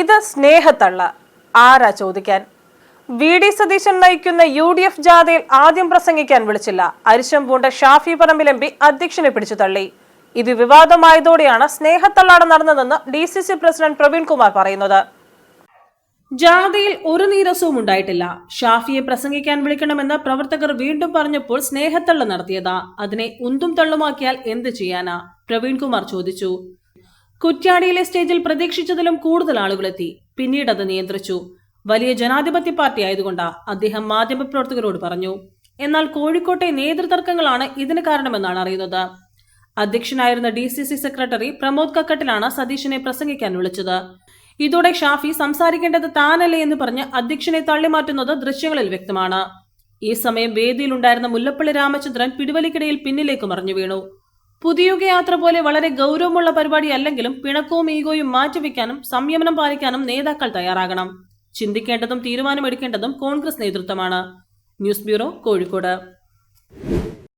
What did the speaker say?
ഇത് സ്നേഹത്തള്ള. ആരാ ചോദിക്കാൻ? വി ഡി സതീശൻ നയിക്കുന്ന യു ഡി എഫ് ജാഥയിൽ ആദ്യം പ്രസംഗിക്കാൻ വിളിച്ചില്ല. അരിശം പൂണ്ട ഷാഫി പറമ്പിൽ എം പി അധ്യക്ഷനെ പിടിച്ചു തള്ളി. ഇത് വിവാദമായതോടെയാണ് സ്നേഹത്തള്ളാട് നടന്നതെന്ന് D C C president Praveen Kumar പറയുന്നത്. ജാഥയിൽ ഒരു നീരസവും ഉണ്ടായിട്ടില്ല. ഷാഫിയെ പ്രസംഗിക്കാൻ വിളിക്കണമെന്ന് പ്രവർത്തകർ വീണ്ടും പറഞ്ഞപ്പോൾ സ്നേഹത്തള്ള നടത്തിയതാ. അതിനെ ഉന്തും തള്ളുമാക്കിയാൽ എന്ത് ചെയ്യാനാ? പ്രവീൺകുമാർ ചോദിച്ചു. കുറ്റ്യാടിയിലെ സ്റ്റേജിൽ പ്രതീക്ഷിച്ചതിലും കൂടുതൽ ആളുകളെത്തി. പിന്നീട് അത് നിയന്ത്രിച്ചു. വലിയ ജനാധിപത്യ പാർട്ടി ആയതുകൊണ്ടാ അദ്ദേഹം മാധ്യമപ്രവർത്തകരോട് പറഞ്ഞു എന്നാൽ കോഴിക്കോട്ടെ നേതൃതർക്കങ്ങളാണ് ഇതിന് കാരണമെന്നാണ് അറിയുന്നത്. അധ്യക്ഷനായിരുന്ന D C C secretary Pramod കക്കട്ടിലാണ് സതീഷിനെ പ്രസംഗിക്കാൻ വിളിച്ചത്. ഇതോടെ ഷാഫി സംസാരിക്കേണ്ടത് താനല്ലേ എന്ന് പറഞ്ഞ് അധ്യക്ഷനെ തള്ളിമാറ്റുന്നത് ദൃശ്യങ്ങളിൽ വ്യക്തമാണ്. ഈ സമയം വേദിയിലുണ്ടായിരുന്ന മുല്ലപ്പള്ളി രാമചന്ദ്രൻ പിടിവലിക്കിടയിൽ പിന്നിലേക്ക് മറിഞ്ഞു വീണു പുതിയുഗ യാത്ര പോലെ വളരെ ഗൗരവമുള്ള പരിപാടി അല്ലെങ്കിലും പിണക്കവും ഈഗോയും മാറ്റിവെക്കാനും സംയമനം പാലിക്കാനും നേതാക്കൾ തയ്യാറാകണം. ചിന്തിക്കേണ്ടതും തീരുമാനമെടുക്കേണ്ടതും കോൺഗ്രസ് നേതൃത്വമാണ്. News bureau Kozhikode.